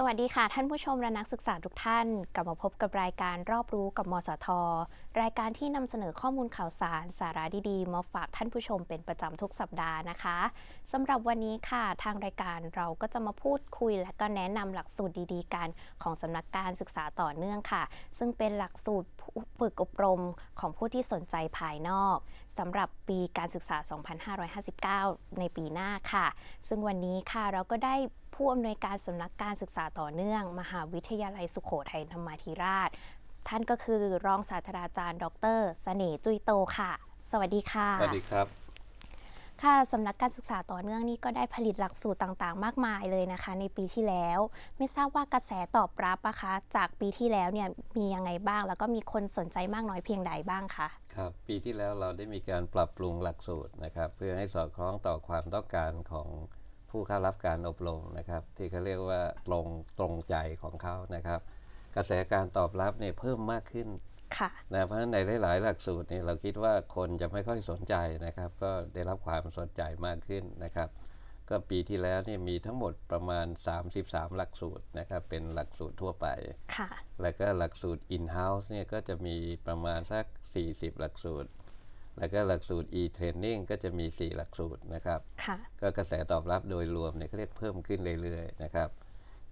สวัสดีค่ะ ท่านผู้ชมและนักศึกษาทุกท่าน กลับมาพบกับรายการรอบรู้กับมสท รายการที่นำเสนอข้อมูลข่าวสาร สาระดีๆ มาฝากท่านผู้ชมเป็นประจำทุกสัปดาห์นะคะสำหรับวันนี้ค่ะ ทางรายการเราก็จะมาพูดคุย และก็แนะนำหลักสูตรดีๆ กันของสำนักการศึกษาต่อเนื่องค่ะ ซึ่งเป็นหลักสูตรฝึกอบรมของผู้ที่สนใจภายนอกสำหรับปีการศึกษา 2559 ในปีหน้าค่ะ ซึ่งวันนี้ค่ะเราก็ได้ ผู้อำนวยการสำนักการศึกษาต่อเนื่อง มหาวิทยาลัยสุขโขทัยธรรมาธิราช ท่านก็คือรองศาสตราจารย์ ดรเสน่ห์จุยโตค่ะ สวัสดีค่ะ สวัสดีครับค่ะสำนักการศึกษาต่อเนื่องนี้ก็ได้ผลิตหลักสูตรต่างๆ มากมายเลยนะคะ ในปีที่แล้ว ไม่ทราบว่ากระแสตอบรับนะคะจากปีที่แล้วเนี่ยมียังไงบ้าง แล้วก็มีคนสนใจมากน้อยเพียงใดบ้างคะครับปีที่แล้วเราได้มีการปรับปรุงหลักสูตรนะครับ เพื่อให้สอดคล้องต่อความต้องการของ ผู้เข้ารับการอบรมนะครับ ที่เขาเรียกว่าตรงตรงใจของเขานะครับ กระแสการตอบรับเนี่ยเพิ่มมากขึ้นค่ะนะเพราะฉะนั้นในหลาย ๆ หลักสูตรเนี่ยเราคิดว่าคนจะไม่ค่อยสนใจนะครับ ก็ได้รับความสนใจมากขึ้นนะครับ ก็ปีที่แล้วเนี่ยมีทั้งหมดประมาณ 33 หลักสูตรนะครับ เป็นหลักสูตรทั่วไปค่ะแล้วก็หลักสูตร in-house เนี่ยก็จะมีประมาณสัก 40 หลักสูตร แล้วก็หลักสูตร e-training ก็จะมี 4 หลักสูตรนะครับค่ะก็กระแสตอบรับโดยรวมเนี่ยก็เรียกเพิ่มขึ้นเรื่อยๆนะครับ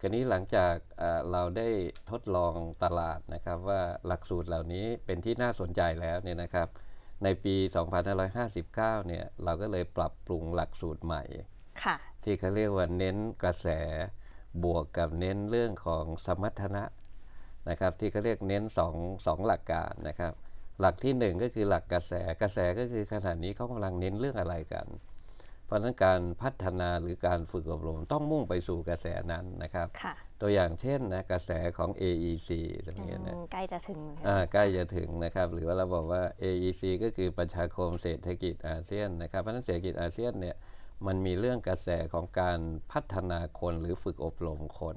คราวนี้หลังจากเอ่อเราได้ทดลองตลาดนะครับว่าหลักสูตรเหล่านี้เป็นที่น่าสนใจแล้วเนี่ยนะครับในปี 2559 เนี่ยเราก็เลยปรับปรุงหลักสูตรใหม่ค่ะที่เขาเรียกว่าเน้นกระแสบวกกับเน้นเรื่องของสมรรถนะนะครับที่เขาเรียกเน้นสองสองหลักการนะครับ หลักที่หนึ่งก็คือหลักกระแสกระแสก็คือขณะนี้เขากำลังเน้นเรื่องอะไรกัน เพราะฉะนั้นการพัฒนาหรือการฝึกอบรมต้องมุ่งไปสู่กระแสนั้นนะครับค่ะตัวอย่างเช่นนะกระแสของ AEC ตรงนี้นะอืมใกล้จะถึงแล้วอ่าใกล้จะถึงนะครับ หรือว่าเราบอกว่า AEC ก็คือประชาคมเศรษฐกิจอาเซียนนะครับเพราะฉะนั้นเศรษฐกิจอาเซียนเนี่ยมันมีเรื่องกระแสของการพัฒนาคนหรือฝึกอบรมคน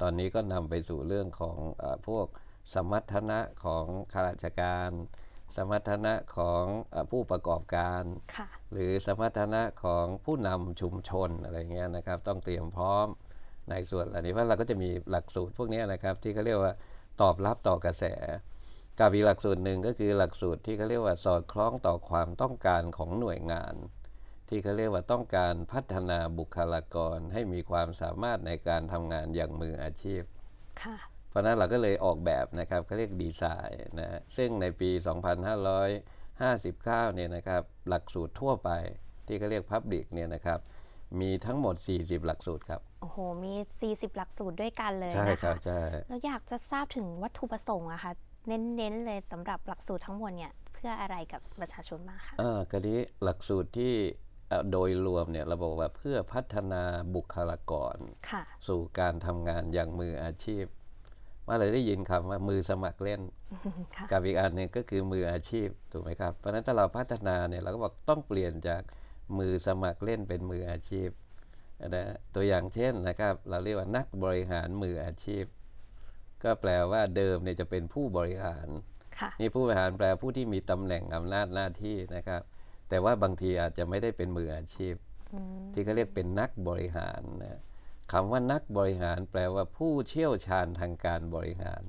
ตอนนี้ก็นำไปสู่เรื่องของอาพวก สมรรถนะของข้าราชการ สมรรถนะของอาผู้ประกอบการค่ะหรือสมรรถนะของผู้นำชุมชนอะไรเงี้ยนะครับ ต้องเตรียมพร้อมในส่วนอันนี้เพราะเราก็จะมีหลักสูตรพวกเนี้ยนะครับที่เขาเรียกว่าตอบรับต่อกระแสกับอีกหลักสูตรหนึ่งก็คือหลักสูตรที่เขาเรียกว่าสอดคล้องต่อความต้องการของหน่วยงาน ที่เขาเรียกว่าต้องการพัฒนาบุคลากรให้มีความสามารถในการทำงานอย่างมืออาชีพค่ะ เพราะฉะนั้นเราก็เลยออกแบบนะครับเขาเรียกดีไซน์นะฮะซึ่งในปี 2559 เนี่ยนะครับ หลักสูตรทั่วไปที่เขาเรียก Public เนี่ยนะครับ มีทั้งหมด 40 หลักสูตรครับ โอ้โห มี 40 หลักสูตรด้วยกันเลยใช่นะครัคะบใช่ แล้วอยากจะทราบถึงวัตถุประสงค์อะคะเน้นๆเลยสำหรับหลักสูตรทั้งหมดเนี่ยเพื่ออะไรกับประชาชนมางคะอ่ากรณีหลักสูตรที่เอ่อโดยรวมเนี่ยเราบอกว่าเพื่อพัฒนาบุคลากรค่ะสู่การทำงานอย่างมืออาชีพ ว่าเลยได้ยินคำว่ามือสมัครเล่นค่ะกับอีกอันหนึ่งก็คือมืออาชีพถูกไหมครับ เพราะฉะนั้นถ้าเราพัฒนาเนี่ยเราก็บอกต้องเปลี่ยนจากมือสมัครเล่นเป็นมืออาชีพนะตัวอย่างเช่นนะครับ เราเรียกว่านักบริหารมืออาชีพ ก็แปลว่าเดิมเนี่ยจะเป็นผู้บริหารค่ะนี่ผู้บริหารแปลผู้ที่มีตำแหน่งอำนาจหน้าที่นะครับ แต่ว่าบางทีอาจจะไม่ได้เป็นมืออาชีพ ที่เขาเรียกเป็นนักบริหารนะ คำว่านักบริหารแปลว่าผู้เชี่ยวชาญทางการบริหาร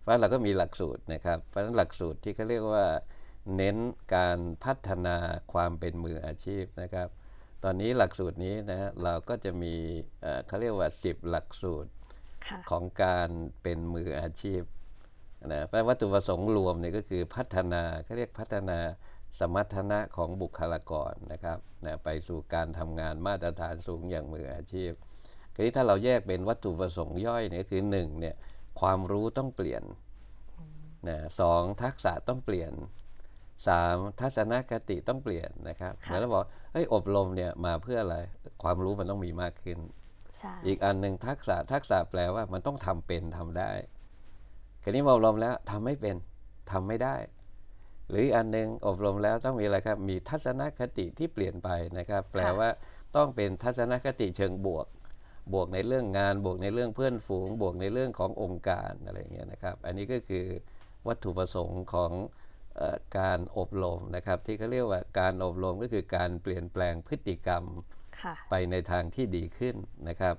เพราะเราก็มีหลักสูตรนะครับ เพราะฉะนั้นหลักสูตรที่เขาเรียกว่า เน้นการพัฒนาความเป็นมืออาชีพนะครับ ตอนนี้หลักสูตรนี้นะฮะเราก็จะมีเอ่อเขาเรียกว่า 10 หลักสูตรค่ะของการเป็นมืออาชีพนะเพราะวัตถุประสงค์รวมเนี่ยก็คือพัฒนาเขาเรียกพัฒนาสมรรถนะของบุคลากรนะครับนะไปสู่การทำงานมาตรฐานสูงอย่างมืออาชีพ ทีนี้ถ้าเราแยกเป็นวัตถุประสงค์ย่อยเนี่ยคือหนึ่งเนี่ยความรู้ต้องเปลี่ยนนะสองทักษะต้องเปลี่ยนสามทัศนคติต้องเปลี่ยนนะครับเหมือนเราบอกเฮ้ยอบรมเนี่ยมาเพื่ออะไรความรู้มันต้องมีมากขึ้นใช่อีกอันหนึ่งทักษะทักษะแปลว่ามันต้องทำเป็นทำได้คราวนี้มาอบรมแล้วทำไม่เป็นทำไม่ได้ หรืออีกอันหนึ่งอบรมแล้วต้องมีอะไรครับมีทัศนคติที่เปลี่ยนไปนะครับ แปลว่าต้องเป็นทัศนคติเชิงบวก บวกในเรื่องงาน บวกในเรื่องเพื่อนฝูง บวกในเรื่องขององค์การอะไรอย่างเงี้ยนะครับ อันนี้ก็คือวัตถุประสงค์ของเออการอบรมนะครับ ที่เขาเรียกว่าการอบรมก็คือการเปลี่ยนแปลงพฤติกรรมค่ะไปในทางที่ดีขึ้นนะครับ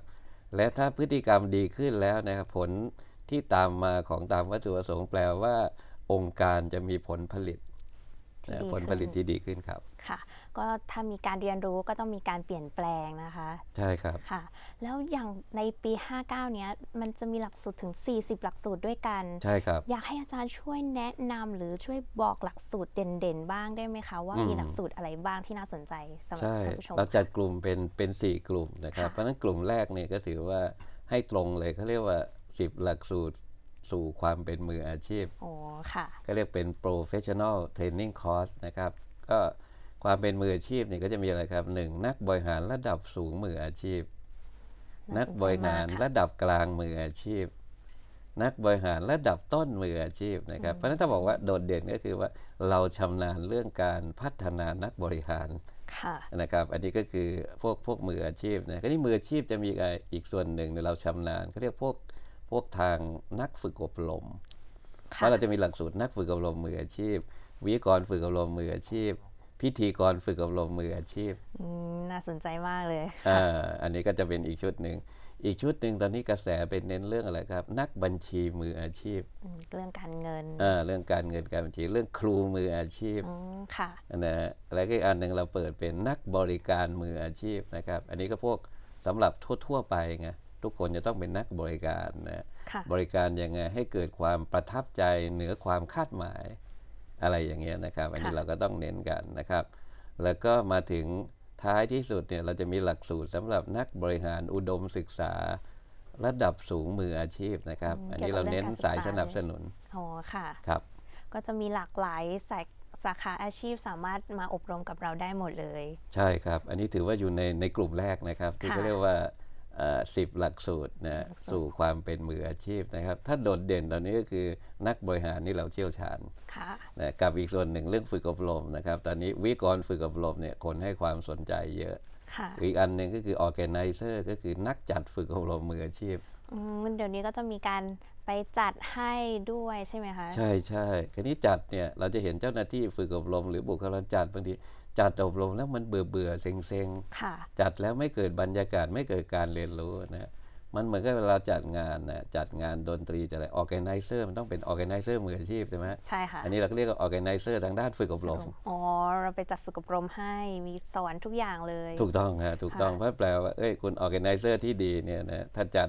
และถ้าพฤติกรรมดีขึ้นแล้วนะครับผลที่ตามมาของตามวัตถุประสงค์แปลว่า องค์การจะมีผลผลิตที่นะดีผลผลิตขึ้นที่ดีขึ้นครับ ค่ะ ก็ถ้ามีการเรียนรู้ก็ต้องมีการเปลี่ยนแปลงนะคะ ใช่ครับค่ะ แล้วอย่างในปี 59 เนี้ยมันจะมีหลักสูตรถึง 40 หลักสูตรด้วยกัน ใช่ครับ อยากให้อาจารย์ช่วยแนะนำหรือช่วยบอกหลักสูตรเด่นๆ บ้างได้ไหมคะ ว่าอืมมีหลักสูตรอะไรบ้างที่น่าสนใจสำหรับใช่ท่านผู้ชมเราจัดกลุ่มเป็นเป็นสี่กลุ่มนะครับค่ะเพราะฉะนั้นกลุ่มแรกเนี่ยก็ถือว่าให้ตรงเลยเขาเรียกว่า 10 หลักสูตรสู่ความเป็นมืออาชีพโอ้ค่ะก็เรียกเป็น professional training course นะครับ ก็ ความเป็นมืออาชีพเนี่ยก็จะมีอะไรครับหนึ่งนักบริหารระดับสูงมืออาชีพน่านักสนใจบริหารมากค่ะระดับกลางมืออาชีพ นักบริหารระดับต้นมืออาชีพนะครับเพราะฉะนั้นถ้าบอกว่าโดดเด่นก็คือว่าเราชำนาญเรื่องการพัฒนานักบริหารค่ะนะครับอันนี้ก็คือพวกพวกมืออาชีพนะก็นี่มืออาชีพจะมีอีกอีกส่วนหนึ่งเนี่ยเราชำนาญเขาเรียกพวกพวกทางนักฝึกอบรมเพค่ะราะเราจะมีหลักสูตรนักฝึกอบรมมืออาชีพ วิทยากรฝึกอบรมมืออาชีพ พิธีกรฝึกอบรมมืออาชีพอืมน่าสนใจมากเลยอ่าอันนี้ก็จะเป็นอีกชุดหนึ่งอีกชุดหนึ่งตอนนี้กระแสเป็นเน้นเรื่องอะไรครับ นักบัญชีมืออาชีพอืมเรื่องการเงินอ่าเรื่องการเงินการบัญชีเรื่องครูมืออาชีพอืมค่ะนะฮะแล้วก็อีกอันหนึ่งเราเปิดเป็นนักบริการมืออาชีพนะครับ อันนี้ก็พวกสำหรับทั่ว ๆ ไปไงทุกคนจะต้องเป็นนักบริการนะค่ะบริการยังไงให้เกิดความประทับใจเหนือความคาดหมาย อะไรอย่างเงี้ยนะครับ อันนี้ค่ะเราก็ต้องเน้นกันนะครับ แล้วก็มาถึงท้ายที่สุดเนี่ยเราจะมีหลักสูตรสำหรับนักบริหารอุดมศึกษา ระดับสูงมืออาชีพนะครับอืมอันนี้เกี่เรายวกับเน้นเรื่องการสายศึกษาสนับสนุนอ๋อค่ะครับ ก็จะมีหลากหลายสายสาขาอาชีพสามารถมาอบรมกับเราได้หมดเลย ใช่ครับ อันนี้ถือว่าอยู่ในในกลุ่มแรกนะครับ ที่ค่ะเขาเรียกว่า สิบหลักสูตรนะหลักสูตรสู่ความเป็นมืออาชีพนะครับ ถ้าโดดเด่นตอนนี้ก็คือนักบริหารนี่เราเชี่ยวชาญค่ะนะกับอีกส่วนหนึ่งเรื่องฝึกอบรมนะครับ ตอนนี้วิทยากรฝึกอบรมเนี่ยคนให้ความสนใจเยอะค่ะอีกอันหนึ่งก็คือ organizer ก็คือนักจัดฝึกอบรมมืออาชีพอืมเดี๋ยวนี้ก็จะมีการไปจัดให้ด้วยใช่ไหมคะ ใช่ใช่คราวนี้จัดเนี่ยเราจะเห็นเจ้าหน้าที่ฝึกอบรม หรือบุคลากรจัดบางที จัดอบรมแล้วมันเบื่อเบื่อๆเซ็งเซ็งๆค่ะจัดแล้วไม่เกิดบรรยากาศไม่เกิดการเรียนรู้นะมันเหมือนกับเวลาจัดงานนะจัดงานดนตรีจะอะไร organizer มันต้องเป็น organizer มืออาชีพใช่ไหมใช่ค่ะ อันนี้เราก็เรียกว่า organizer ทางด้านฝึกอบรม อ๋อ เราไปจัดฝึกอบรมให้มีสอนทุกอย่างเลย ถูกต้องฮะถูกต้องค่ะเพราะแปลว่าเอ้ยคุณ organizer ที่ดีเนี่ยนะถ้าจัด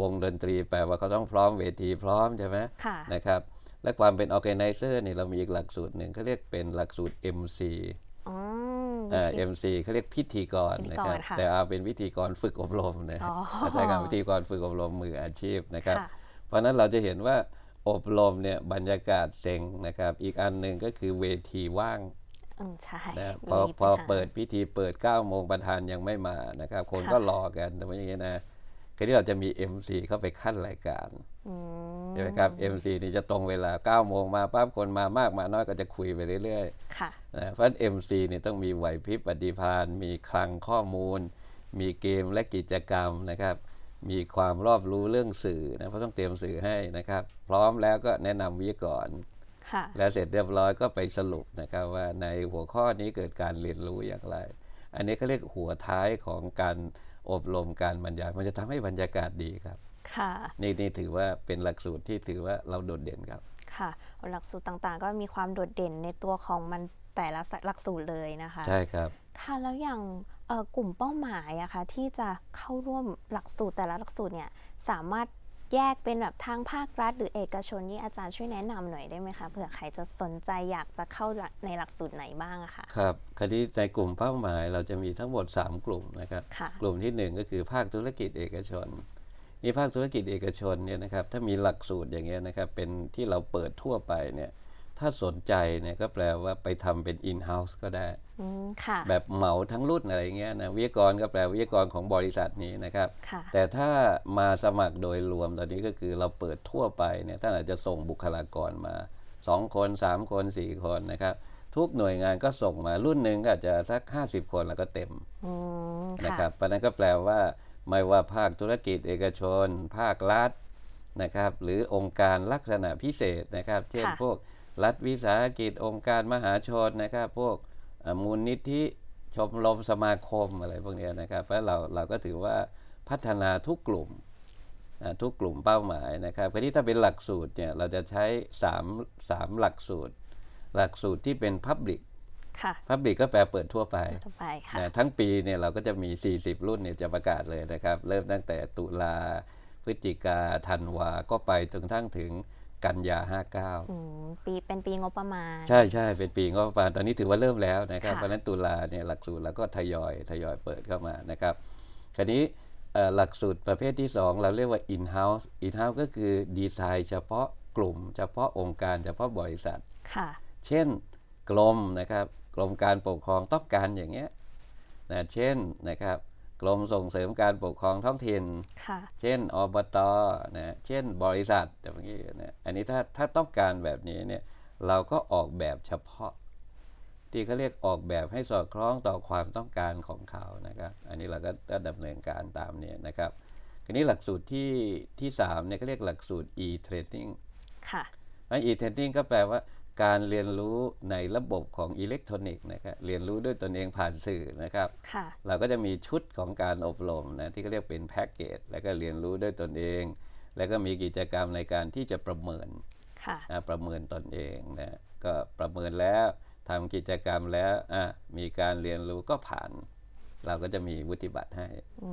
วงดนตรีแปลว่าเขาต้องพร้อมเวทีพร้อมใช่ไหมค่ะนะครับและความเป็น organizer นี่เรามีอีกหลักสูตรหนึ่งเขาเรียกเป็นหลักสูตร MC อืมอ่าวิธี MC เขาเรียกพิธีกรพิธีนะกรครับค่ะแต่เอาเป็นวิธีกรฝึกอบรมนะอ๋อเขาใช้การวิธีกรฝึกอบรมมืออาชีพนะครับค่ะเพราะฉะนั้นเราจะเห็นว่าอบรมเนี่ยบรรยากาศเซ็งนะครับ อีกอันหนึ่งก็คือเวทีว่างอืมใช่นะพมีอพอปัญหาเปิดพิธีเปิด9โมงประธานยังไม่มานะครับ คนค่ะก็รอกันแต่ว่าอย่างเงี้ยนะ คือที่เราจะมี MC เข้าไปขั้นรายการอืมใช่ไหมครับ MC นี่จะตรงเวลา9โมงมาปั๊บคนมามากมาน้อยก็จะคุยไปเรื่อยๆค่ะนะเพราะฉะนั้น MC เนี่ยต้องมีไหวพริบปฏิภาณมีคลังข้อมูล มีเกมและกิจกรรมนะครับ มีความรอบรู้เรื่องสื่อนะเพราะต้องเตรียมสื่อให้นะครับ พร้อมแล้วก็แนะนำวิทยากรค่ะแล้วเสร็จเรียบร้อยก็ไปสรุปนะครับว่าในหัวข้อนี้เกิดการเรียนรู้อย่างไร อันนี้เขาเรียกหัวท้ายของการ อบรมการบรรยาย มันจะทำให้บรรยากาศดีครับ ค่ะนี่นี่ถือว่าเป็นหลักสูตรที่ถือว่าเราโดดเด่นครับค่ะ หลักสูตรต่างๆ ก็มีความโดดเด่นในตัวของมันแต่ละหลักสูตรเลยนะคะ ใช่ครับ ค่ะแล้วอย่างเอ่อกลุ่มเป้าหมายอะคะที่จะเข้าร่วมหลักสูตรแต่ละหลักสูตรเนี่ยสามารถ แยกเป็นแบบทางภาครัฐ หรือเอกชนนี่อาจารย์ช่วยแนะนำหน่อยได้ไหมคะเผื่อใครจะสนใจอยากจะเข้าในหลักสูตรไหนบ้างอะค่ะครับคราวนี้ในกลุ่มเป้าหมายเราจะมีทั้งหมด 3 กลุ่มนะครับค่ะกลุ่มที่หนึ่งก็คือภาคธุรกิจเอกชนนี่ภาคธุรกิจเอกชนเนี่ยนะครับถ้ามีหลักสูตรอย่างเงี้ยนะครับเป็นที่เราเปิดทั่วไปเนี่ย ถ้าสนใจเนี่ยก็แปลว่าไปทำเป็น in-house ก็ได้ อืมค่ะ แบบเหมาทั้งรุ่นอะไรเงี้ยนะวิทยากรก็แปลวิทยากรของบริษัทนี้นะครับ ค่ะ แต่ถ้ามาสมัครโดยรวมตอนนี้ก็คือเราเปิดทั่วไปเนี่ยท่านอาจจะส่งบุคลากรมา 2 คน 3 คน 4 คนนะครับ ทุกหน่วยงานก็ส่งมารุ่นหนึ่งก็อาจจะสัก 50 คนแล้วก็เต็มอืมนะค่ะ ครับเพราะฉะนั้นก็แปลว่า ไม่ว่าภาคธุรกิจเอกชน ภาครัฐนะครับ หรือองค์การลักษณะพิเศษนะครับ เช่นค่ะ พวก รัฐวิสาหกิจองค์การมหาชนนะครับ พวกเอ่อมูลนิธิชมรมสมาคมอะไรพวกเนี้ยนะครับเพราะเราเราก็ถือว่าพัฒนาทุกกลุ่มอ่าทุกกลุ่มเป้าหมายนะครับคราวนี้ถ้าเป็นหลักสูตรเนี่ยเราจะใช้3 3หลักสูตร หลักสูตรที่เป็น Public ค่ะ Public ก็แปลเปิดทั่วไปต่อไปค่ะนะทั้งปีเนี่ยเราก็จะมี 40 รุ่นเนี่ยจะประกาศเลยนะครับ เริ่มตั้งแต่ตุลาพฤศจิกาธันวาก็ไปจนทั้งถึง กันยา59อืมปีเป็นปีงบประมาณ ใช่ใช่เป็นปีงบประมาณตอนนี้ถือว่าเริ่มแล้วนะครับค่ะเพราะฉะนั้นตุลาเนี่ยหลักสูตรเราก็ทยอยทยอยเปิดเข้ามานะครับ คราวนี้เอ่อหลักสูตรประเภทที่ 2 เราเรียกว่า in house in house ก็คือดีไซน์เฉพาะกลุ่ม เฉพาะองค์การเฉพาะบริษัทค่ะเช่นกรมนะครับกรมการปกครองต้องการอย่างเงี้ยนะเช่นนะครับ กรมส่งเสริมการปกครองท้องถิ่นค่ะเช่นอบตนะเช่นบริษัทแต่เมื่อกี้นะอันนี้ถ้าถ้าต้องการแบบนี้เนี่ยเราก็ออกแบบเฉพาะ ที่เขาเรียกออกแบบให้สอดคล้องต่อความต้องการของเขานะครับอันนี้เราก็ก็ดำเนินการตามนี้นะครับทีนี้หลักสูตรที่ที่สามเนี่ยเขาเรียกหลักสูตร e-training ค่ะแล้ว e-training ก็แปลว่า การเรียนรู้ในระบบของอิเล็กทรอนิกส์นะครับเรียนรู้ด้วยตนเองผ่านสื่อนะครับค่ะเราก็จะมีชุดของการอบรมนะที่เขาเรียกเป็นแพ็กเกจแล้วก็เรียนรู้ด้วยตนเอง แล้วก็มีกิจกรรมในการที่จะประเมินค่ะนะประเมินตนเองนะก็ประเมินแล้วทำกิจกรรมแล้วอะมีการเรียนรู้ก็ผ่านเราก็จะมีวุฒิบัตรให้อื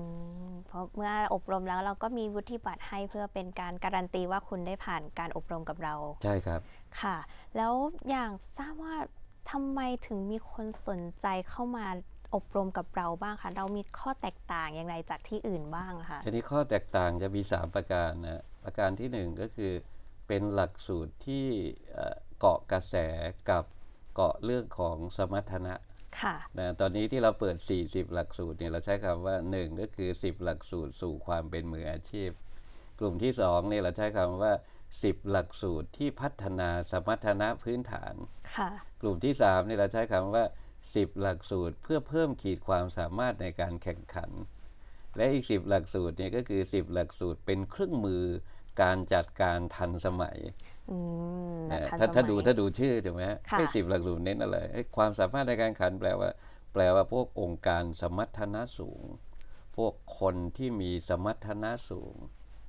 มเพราะเมื่ออบรมแล้วเราก็มีวุฒิบัตรให้เพื่อเป็นการการันตีว่าคุณได้ผ่านการอบรมกับเรา ใช่ครับ ค่ะ แล้วอย่างทราบว่าทำไมถึงมีคนสนใจเข้ามาอบรมกับเราบ้างคะเรามีข้อแตกต่างอย่างไรจากที่อื่นบ้างอะคะทีนี้ข้อแตกต่างจะมี 3 ประการนะประการทีหนึ่1 ก็คือเป็นหลักสูตรที่เอ่อเกาะกระแสกับเกาะเรื่องของสมรรถนะค่ะนะตอนนี้ที่เราเปิด 40 หลักสูตรเนี่ยเราใช้คำว่า 1 ก็คือ 10 หลักสูตรสู่ความเป็นมืออาชีพ กลุ่มที่2เนี่ยเราใช้คำว่า 10 หลักสูตรที่พัฒนาสมรรถนะพื้นฐานค่ะกลุ่มที่3เนี่ยเราใช้คำว่า 10 หลักสูตรเพื่อเพิ่มขีดความสามารถในการแข่งขัน และอีก 10 หลักสูตรเนี่ยก็คือ 10 หลักสูตรเป็นเครื่องมือการจัดการทันสมัยอืมนะทันถ้าถ้าสมัยดูถ้าดูชื่อถูกไหมฮะค่ะไอ้สิบหลักสูตรเน้นอะไรไอ้ความสามารถในการแข่งขันแปลว่า แปลว่าพวกองค์การสมรรถนะสูง พวกคนที่มีสมรรถนะสูง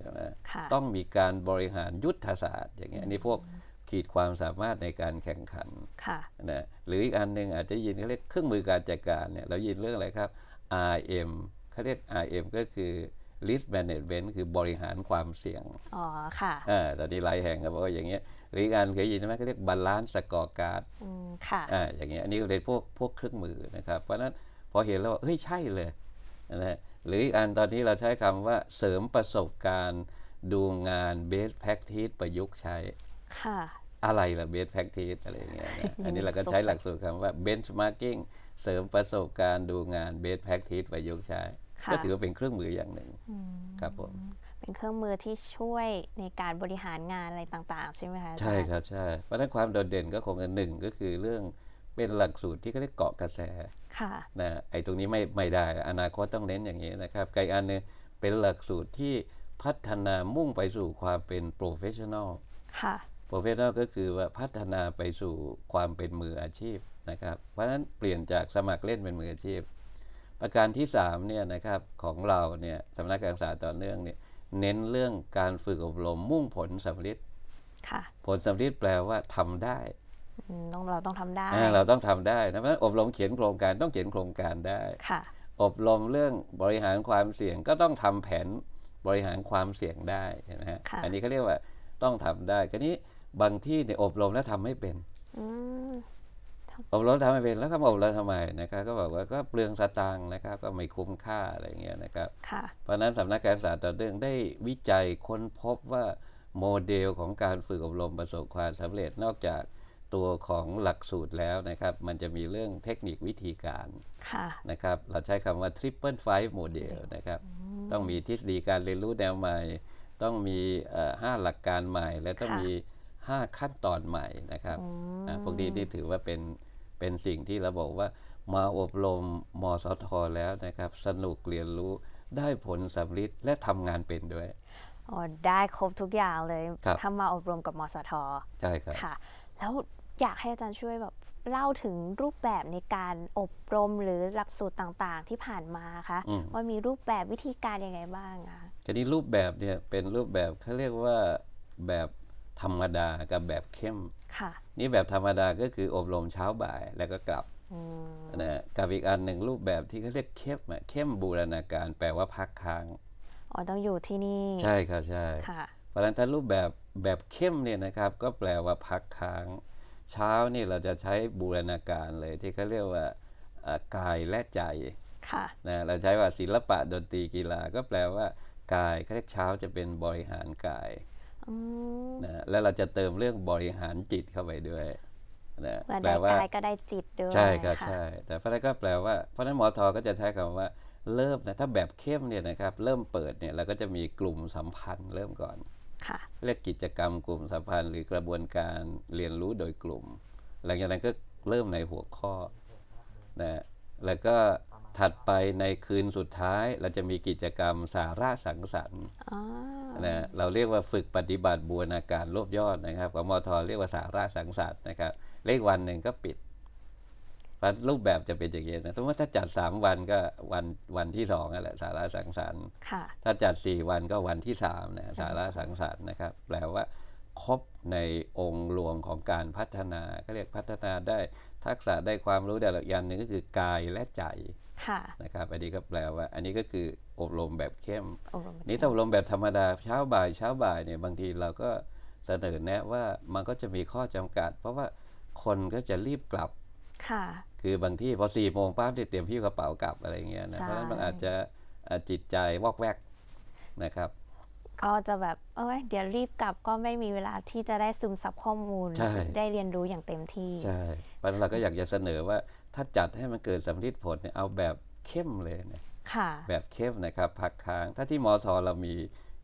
ใช่ไหมค่ะต้องมีการบริหารยุทธศาสตร์ อย่างเงี้ยอันนี้พวกขีดความสามารถในการแข่งขันค่ะนะหรืออีกอันหนึ่งอาจจะยินเขาเรียกเครื่องมือการจัดการเนี่ยเรายินเรื่องอะไรครับ RM เขาเรียก RM ก็คือ risk management คือบริหารความเสี่ยง อ๋อ ค่ะอ่าตอนนี้หลายแห่งก็บอกว่าอย่างเงี้ยหรืออีกอันเคยยินไหมเขาเรียกบาลานซ์สกอร์การ์ดอืมค่ะอ่าอย่างเงี้ยอันนี้ก็เป็นพวกพวกเครื่องมือนะครับ เพราะฉะนั้นพอเห็นแล้วว่าเฮ้ยใช่เลยนะฮะ หรืออีกอันตอนนี้เราใช้คำว่าเสริมประสบการณ์ดูงาน best practice ประยุกต์ใช้ค่ะอะไรล่ะ best practice อะไรอย่างเงี้ยนะอันนี้เราก็สงสัยใช้หลักสูตรคำว่า benchmarking เสริมประสบการณ์ดูงาน best practice ประยุกต์ใช้ค่ะก็ถือว่าเป็นเครื่องมืออย่างหนึ่งครับผมเป็นเครื่องมือที่ช่วยในการบริหารงานอะไรต่าง ๆ ใช่ไหมคะอาจารย์ใช่ครับใช่เพราะฉะนั้นความโดดเด่นก็คงจะหนึ่งก็คือเรื่อง เป็นหลักสูตรที่เขาเรียกเกาะกระแสค่ะนะไอ้ตรงนี้ไม่ไม่ได้ อนาคตต้องเน้นอย่างนี้นะครับไกลอันหนึงเป็นหลักสูตรที่พัฒนามุ่งไปสู่ความเป็นโปรเฟชชั่นอลค่ะโปรเฟชชั่นอลก็คือว่าพัฒนาไปสู่ความเป็นมืออาชีพนะครับ เพราะฉะนั้นเปลี่ยนจากสมัครเล่นเป็นมืออาชีพ ประการที่3เนี่ยนะครับของเราเนี่ยสำนักการศึกษาต่อเนื่องเนี่ยเน้นเรื่องการฝึกอบรมมุ่งผลสำลิดค่ะผลสำลิดแปลว่าทำได้อืม ต้องเราต้องทำได้อ่าเราต้องทำได้นะเพราะฉะนั้นอบรมเขียนโครงการต้องเขียนโครงการได้ค่ะ อบรมเรื่องบริหารความเสี่ยงก็ต้องทำแผนบริหารความเสี่ยงได้เห็นไหมฮะค่ะอันนี้เขาเรียกว่าต้องทำได้คราวนี้บางที่เนี่ยอบรมแล้วทำไม่เป็นอืมอบรมแล้วทำไม่เป็นแล้วก็มาอบรมทำไมนะครับก็บอกว่าก็เปลืองสตางค์นะครับ ก็ไม่คุ้มค่าอะไรอย่างเงี้ยนะครับค่ะเพราะฉะนั้นสำนักการศึกษาต่อเนื่องได้วิจัยค้นพบว่าโมเดลของการฝึกอบรมประสบความสำเร็จนอกจาก ตัวของหลักสูตรแล้วนะครับ มันจะมีเรื่องเทคนิควิธีการค่ะนะครับ เราใช้คำว่า triple five model นะครับ ต้องมีทฤษฎีการเรียนรู้แนวใหม่ ต้องมีเอ่อห้าหลักการใหม่ และต้องค่ะมี 5 ขั้นตอนใหม่นะครับอ่าพวกนี้นี่ถือว่าเป็นเป็นสิ่งที่เราบอกว่ามาอบรมมสทแล้วนะครับ สนุกเรียนรู้ได้ผลสำลิดและทำงานเป็นด้วยอ๋อได้ครบทุกอย่างเลยครับถ้ามาอบรมกับมสทใช่ครับค่ะ แล้ว อยากให้อาจารย์ช่วยแบบเล่าถึงรูปแบบในการอบรมหรือหลักสูตรต่างๆ ที่ผ่านมาคะอืมว่ามีรูปแบบวิธีการยังไงบ้างอะทีนี้รูปแบบเนี่ยเป็นรูปแบบเขาเรียกว่าแบบธรรมดากับแบบเข้มค่ะ นี่แบบธรรมดาก็คืออบรมเช้าบ่ายแล้วก็กลับอืมนะกับอีกอันหนึ่งรูปแบบที่เขาเรียกเข้มอะเข้มบูรณาการแปลว่าพักค้างอ๋อต้องอยู่ที่นี่ ใช่ครับใช่ค่ะเพราะฉะนั้นถ้ารูปแบบแบบเข้มเนี่ยนะครับ ก็แปลว่าพักค้าง เช้านี่เราจะใช้บูรณาการเลยที่เขาเรียกว่าอ่ากายและใจค่ะนะเราใช้ว่าศิลปะดนตรีกีฬาก็แปลว่ากายเขาเรียกเช้าจะเป็นบริหารกายอืมนะแล้วเราจะเติมเรื่องบริหารจิตเข้าไปด้วยนะเมื่อแปลได้ว่ากายก็ได้จิตด้วย ใช่ครับะใช่ แต่เพราะนั้นก็แปลว่าเพราะฉะนั้นหมอทอก็จะใช้คำว่าเริ่มนะถ้าแบบเข้มเนี่ยนะครับเริ่มเปิดเนี่ยเราก็จะมีกลุ่มสัมพันธ์เริ่มก่อน ค่ะเรียกกิจกรรมกลุ่มสัมพันธ์หรือกระบวนการเรียนรู้โดยกลุ่ม หลังจากนั้นก็เริ่มในหัวข้อนะแล้วก็ถัดไปในคืนสุดท้ายเราจะมีกิจกรรมสาระสังสรรค์อ๋อนะเราเรียกว่าฝึกปฏิบัติบูรณาการรวบยอดนะครับของมทเรียกว่าสาระสังสรรค์นะครับเลขวันหนึ่งก็ปิด วันรูปแบบจะเป็นอย่างนี้นะสมมติถ้าจัด 3 วันก็วันวันที่2นั่นแหละสาระสังสรรค์ค่ะถ้าจัด 4 วันก็วันที่3นะสาระสังสรรค์นะครับ แปลว่าครบในองค์รวมของการพัฒนาก็เรียกพัฒนาได้ทักษะได้ความรู้แต่ละอย่างหนึ่งก็คือกายและใจค่ะนะครับอันนี้ก็แปลว่า อันนี้ก็คืออบรมแบบเข้มอบรมนี่ถ้าอบรมแบบธรรมดาเช้าบ่ายเช้าบ่ายเนี่ยบางทีเราก็เสนอแนะว่ามันก็จะมีข้อจำกัด เพราะว่าคนก็จะรีบกลับ ค่ะ คือบางที่พอสี่โมงปั๊บเนี่ยเตรียมพี่กระเป๋ากลับอะไรเงี้ยนะใช่เพราะฉะนั้นมันอาจจะอ่าจิตใจวอกแวกนะครับก็จะแบบเอ้ยเดี๋ยวรีบกลับก็ไม่มีเวลาที่จะได้ซึมซับข้อมูลใช่ได้เรียนรู้อย่างเต็มที่ใช่เพราะฉะนั้นเราก็อยากจะเสนอว่าถ้าจัดให้มันเกิดสำลิดผลเนี่ยเอาแบบเข้มเลยนะค่ะแบบเข้มนะครับพักค้าง ถ้าที่มอทอเรามี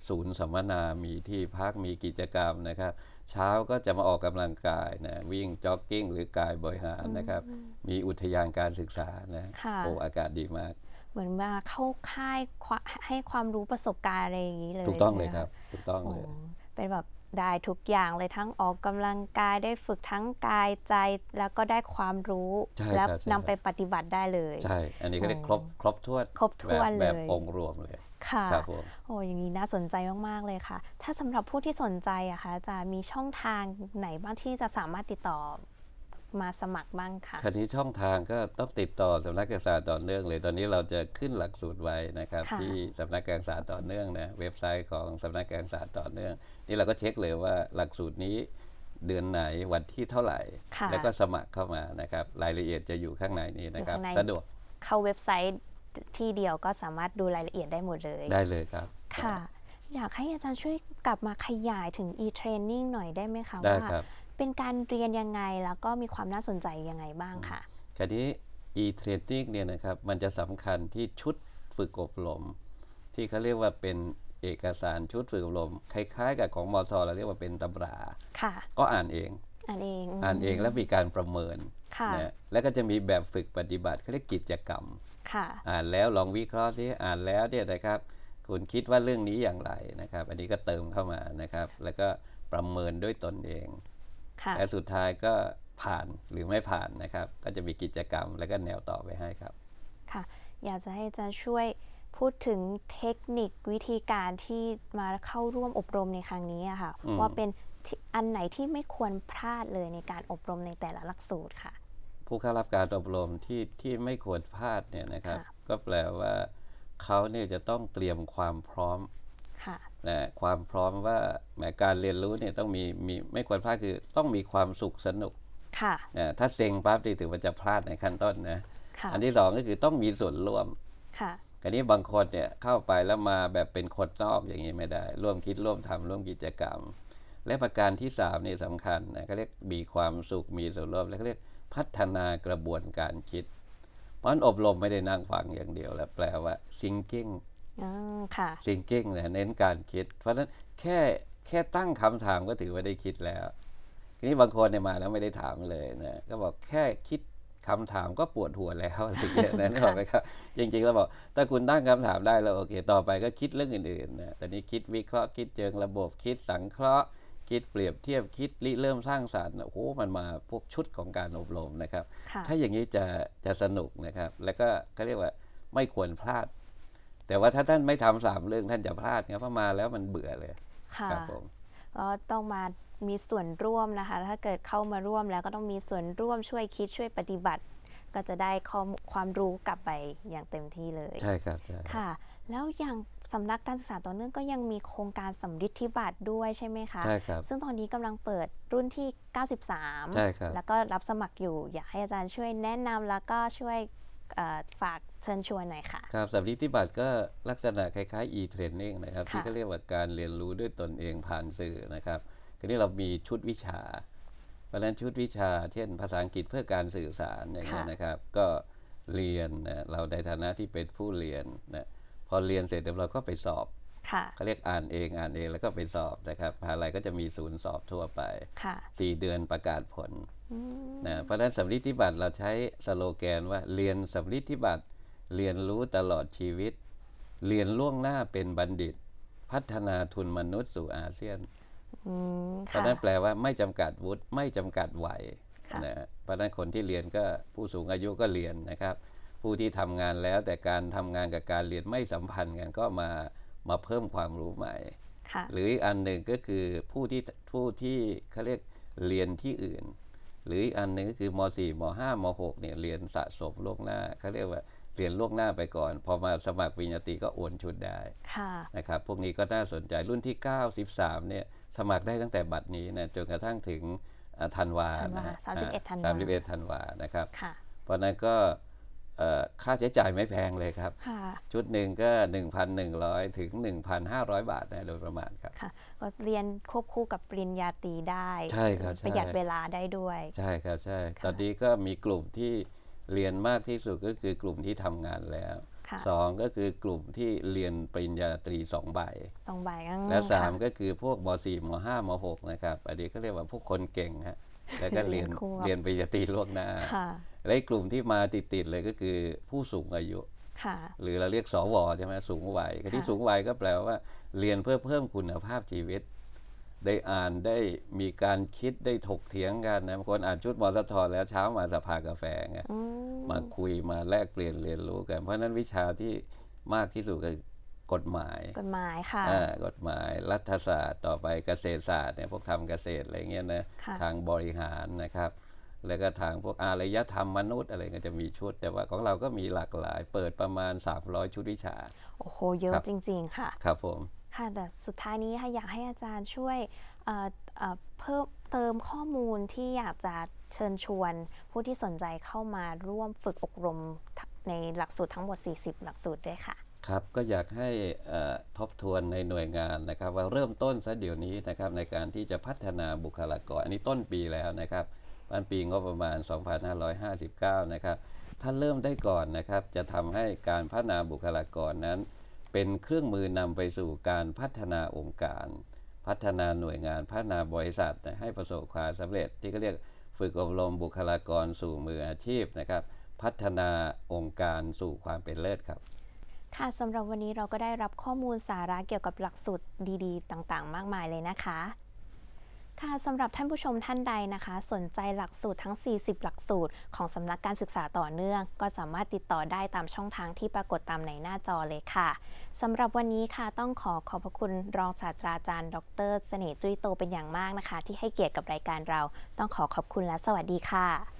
ศูนย์สัมมนา มีที่พักมีกิจกรรมนะครับ เช้าก็จะมาออกกำลังกายนะวิ่งจ็อกกิ้งหรือกายบริหารนะครับ มีอุทยานการศึกษานะค่ะโอ้อากาศดีมาก เหมือนมาเข้าค่ายควะให้ความรู้ประสบการณ์อะไรอย่างนี้เลยถูกต้องใช่เลไหมยครับถูกต้องโอ้เลย เป็นแบบได้ทุกอย่างเลยทั้งออกกำลังกายได้ฝึกทั้งกายใจแล้วก็ได้ความรู้ใช่แล้วครับใช่นำไปปฏิบัติได้เลย ใช่ อันนี้ก็เรียกครบครบถ้วนครบถ้วนแบบเลยแบบองค์รวมเลย ค่ะครับผมโอ้อย่างนี้น่าสนใจมาก ๆ เลยค่ะ ถ้าสำหรับผู้ที่สนใจอะคะจะมีช่องทางไหนบ้างที่จะสามารถติดต่อมาสมัครบ้างคะคันนี้ช่องทางก็ต้องติดต่อสำนักการศึกษาต่อเนื่องเลย ตอนนี้เราจะขึ้นหลักสูตรไว้นะครับ ค่ะ ที่สำนักการศึกษาต่อเนื่องนะเว็บไซต์ของสำนักการศึกษาต่อเนื่อง นี่เราก็เช็คเลยว่าหลักสูตรนี้เดือนไหนวันที่เท่าไหร่ ค่ะ แล้วก็สมัครเข้ามานะครับ รายละเอียดจะอยู่ข้างในนี้นะครับ อยู่ข้างใน สะดวก เข้าเว็บไซต์ ที่เดียวก็สามารถดูรายละเอียดได้หมดเลยได้เลยครับ ค่ะ อยากให้อาจารย์ช่วยกลับมาขยายถึง e-training หน่อยได้ไหมคะได้ว่า ครับ เป็นการเรียนยังไงแล้วก็มีความน่าสนใจยังไงบ้างค่ะ คราวนี้ e-training เนี่ยนะครับมันจะสำคัญที่ชุดฝึกอบรม ที่เขาเรียกว่าเป็นเอกสารชุดฝึกอบรม คล้ายๆ กับของมอทเราเรียกว่าเป็นตำรา ค่ะ ก็อ่านเองอันเองอ่านเองแล้วมีการประเมินค่ะ นะแล้วก็จะมีแบบฝึกปฏิบัติเขาเรียกกิจกรรมค่ะ อ่านแล้วลองวิเคราะห์ซิอ่านแล้วเนี่ยนะครับ คุณคิดว่าเรื่องนี้อย่างไรนะครับ อันนี้ก็เติมเข้ามานะครับ แล้วก็ประเมินด้วยตนเองค่ะและสุดท้ายก็ผ่านหรือไม่ผ่านนะครับ ก็จะมีกิจกรรมแล้วก็แนวต่อไปให้ครับ ค่ะ อยากจะให้อาจารย์ช่วยพูดถึงเทคนิควิธีการที่มาเข้าร่วมอบรมในครั้งนี้อะค่ะอืมว่าเป็นที่อันไหนที่ไม่ควรพลาดเลยในการอบรมในแต่ละหลักสูตรค่ะ ผู้เข้ารับการอบรมที่ที่ไม่ควรพลาดเนี่ยนะครับค่ะก็แปลว่าเขาเนี่ยจะต้องเตรียมความพร้อมค่ะนะความพร้อมว่าแหมการเรียนรู้เนี่ยต้องมีมีไม่ควรพลาดคือต้องมีความสุขสนุกค่ะนะถ้าเซ็งปั๊บนี่ถือว่าจะพลาดในขั้นต้นนะค่ะอันที่สองก็คือต้องมีส่วนร่วมค่ะอันนี้บางคนเนี่ยเข้าไปแล้วมาแบบเป็นคนนอกอย่างนี้ไม่ได้ ร่วมคิดร่วมทำร่วมกิจกรรม และประการที่สามนี่สำคัญนะเขาเรียกมีความสุขมีส่วนร่วม และเขาเรียก พัฒนากระบวนการคิด เพราะฉะนั้นอบรมไม่ได้นั่งฟังอย่างเดียวแล้วแปลว่า thinking อืมค่ะ thinking เนี่ยเน้นการคิด เพราะฉะนั้นแค่แค่ตั้งคำถามก็ถือว่าได้คิดแล้ว ทีนี้บางคนเนี่ยมาแล้วไม่ได้ถามเลยนะก็บอกแค่คิดคำถามก็ปวดหัวแล้วอะไรอย่างเงี้ยนะนึกออกไหมครับ จริงๆแล้วบอก ถ้าคุณตั้งคำถามได้แล้วโอเค ต่อไปก็คิดเรื่องอื่นๆนะตอนนี้คิดวิเคราะห์คิดเชิงระบบคิดสังเคราะห์ คิดเปรียบเทียบคิดริเริ่มสร้างสารรค์โอ้โหมันมาพวกชุดของการอบรมนะครับค่ะถ้าอย่างนี้จะจะสนุกนะครับ แล้วก็เขาเรียกว่าไม่ควรพลาด แต่ว่าถ้าท่านไม่ทำสามเรื่องท่านจะพลาดครับเพราะมาแล้วมันเบื่อเลยค่ะครับผมก็ต้องมามีส่วนร่วมนะคะ ถ้าเกิดเข้ามาร่วมแล้วก็ต้องมีส่วนร่วมช่วยคิดช่วยปฏิบัติ ก็จะได้ข้อมูลความรู้กลับไปอย่างเต็มที่เลย ใช่ครับใช่ค่ะ แล้วอย่างสำนักการศึกษาต่อเนื่องก็ยังมีโครงการสำริดธิบัตรด้วยใช่ไหมคะ ใช่ครับ ซึ่งตอนนี้กำลังเปิดรุ่นที่ 93 ใช่ครับ แล้วก็รับสมัครอยู่ อยากให้อาจารย์ช่วยแนะนำแล้วก็ช่วยเอ่อฝากเชิญชวนหน่อยค่ะ ครับสัมฤทธิบัตรก็ลักษณะคล้ายๆ e-training นะครับค่ะที่เขาเรียกว่าการเรียนรู้ด้วยตนเองผ่านสื่อนะครับทีนี้เรามีชุดวิชา เพราะฉะนั้นชุดวิชา เช่น ภาษาอังกฤษเพื่อการสื่อสารอย่างนี้ยค่ะนะครับ ก็เรียนนะเราในฐานะที่เป็นผู้เรียนนะ พอเรียนเสร็จเดี๋ยวเราก็ไปสอบค่ะเขาเรียกอ่านเองอ่านเองแล้วก็ไปสอบนะครับมหาลัยก็จะมีศูนย์สอบทั่วไปค่ะ4เดือนประกาศผลนะเพราะฉะนั้นสำลิดธิบัตรเราใช้สโลแกนว่าเรียนสำลิดธิบัตรเรียนรู้ตลอดชีวิต เรียนล่วงหน้าเป็นบัณฑิต พัฒนาทุนมนุษย์สู่อาเซียนอืมเพราะค่ะฉะนั้นแปลว่าไม่จำกัดวุฒิไม่จำกัดวัยค่ะนะฮะเพราะฉะนั้นคนที่เรียนก็ผู้สูงอายุก็เรียนนะครับ ผู้ที่ทำงานแล้ว แต่การทำงานกับการเรียนไม่สัมพันธ์กันก็มามาเพิ่มความรู้ใหม่ค่ะหรืออีกอันหนึ่งก็คือผู้ที่ผู้ที่เขาเรียกเรียนที่อื่น หรืออีกอันหนึ่งก็คือม .4 ม .5 ม .6 เนี่ยเรียนสะสมล่วงหน้าเขาเรียกว่าเรียนล่วงหน้าไปก่อน พอมาสมัครปริญญาตรีก็โอนชุดได้ค่ะนะครับพวกนี้ก็น่าสนใจรุ่นที่ 93เนี่ยสมัครได้ตั้งแต่บัดนี้นะจนกระทั่งถึงอ่าธันวาธันวานะฮะ31ธันวาสามสิบเอ็ดธันวานะครับค่ะเพราะฉะนั้นก็เอ่อ ค่าใช้จ่ายไม่แพงเลยครับค่ะชุดหนึ่งก็ 1,100 ถึง 1,500 บาทนะโดยประมาณครับค่ะก็เรียนควบคู่กับปริญญาตรีได้ใช่ครับใช่ประหยัดเวลาได้ด้วย ใช่ครับใช่ค่ะตอนนี้ก็มีกลุ่มที่เรียนมากที่สุดก็คือกลุ่มที่ทำงานแล้วค่ะสองก็คือกลุ่มที่เรียนปริญญาตรีสองใบสองใบอืมและสามค่ะก็คือพวกม .4 ม .5 ม .6 นะครับอันนี้เขาเรียกว่าพวกคนเก่งฮะแล้วก็เรียนเรียนควบเรียนปริญญาตรีล่วงหน้าค่ะ และอีกกลุ่มที่มาติดๆเลยก็คือผู้สูงอายุค่ะหรือเราเรียกสวใช่ไหมสูงวัยคที่ค่ะสูงวัยก็แปลว่า เรียนเพื่อเพิ่มคุณภาพชีวิต ได้อ่านได้มีการคิดได้ถกเถียงกันนะบางคนอ่านชุดมสทแล้วเช้ามาสภากาแฟไงอืมมาคุยมาแลกเปลี่ยนเรียนรู้กัน เพราะฉะนั้นวิชาที่มากที่สุดคือกฎหมาย กฎหมายค่ะอ่ากฎหมายรัฐศาสตร์ต่อไปเกษตรศาสตร์เนี่ยพวกทำเกษตรอะไรเงี้ยนะค่ะทางบริหารนะครับ แล้วก็ทางพวกอารยธรรมมนุษย์อะไรก็จะมีชุด แต่ว่าของเราก็มีหลากหลาย เปิดประมาณ 300 ชุดวิชา โอ้โห เยอะครับจริง ๆ ค่ะ ครับผม ค่ะ แต่สุดท้ายนี้ค่ะอยากให้อาจารย์ช่วยเอ่อเอ่อเพิ่มเติมข้อมูลที่อยากจะเชิญชวนผู้ที่สนใจเข้ามาร่วมฝึกอบรมในหลักสูตรทั้งหมด 40 หลักสูตรด้วยค่ะครับก็อยากให้เอ่อทบทวนในหน่วยงานนะครับ ว่าเริ่มต้นซะเดี๋ยวนี้นะครับในการที่จะพัฒนาบุคลากรอันนี้ต้นปีแล้วนะครับ ปันปีงบประมาณ 2559 นะครับ ถ้าเริ่มได้ก่อนนะครับ จะทำให้การพัฒนาบุคลากรนั้น เป็นเครื่องมือนำไปสู่การพัฒนาองค์การ พัฒนาหน่วยงานพัฒนาบริษัทให้ประสบความสำเร็จที่เขาเรียกฝึกอบรมบุคลากรสู่มืออาชีพนะครับ พัฒนาองค์การสู่ความเป็นเลิศครับค่ะสำหรับวันนี้เราก็ได้รับข้อมูลสาระเกี่ยวกับหลักสูตรดี ๆ ต่างๆ มากมายเลยนะคะ ค่ะสำหรับท่านผู้ชมท่านใดนะคะ สนใจหลักสูตรทั้ง 40 หลักสูตร ของสำนักการศึกษาต่อเนื่อง ก็สามารถติดต่อได้ตามช่องทางที่ปรากฏตามในหน้าจอเลยค่ะสำหรับวันนี้ค่ะต้องขอขอบพระคุณรองศาสตราจารย์ ดร เสน่ห์จุ้ยโตเป็นอย่างมากนะคะ ที่ให้เกียรติกับรายการเรา ต้องขอขอบคุณและสวัสดีค่ะ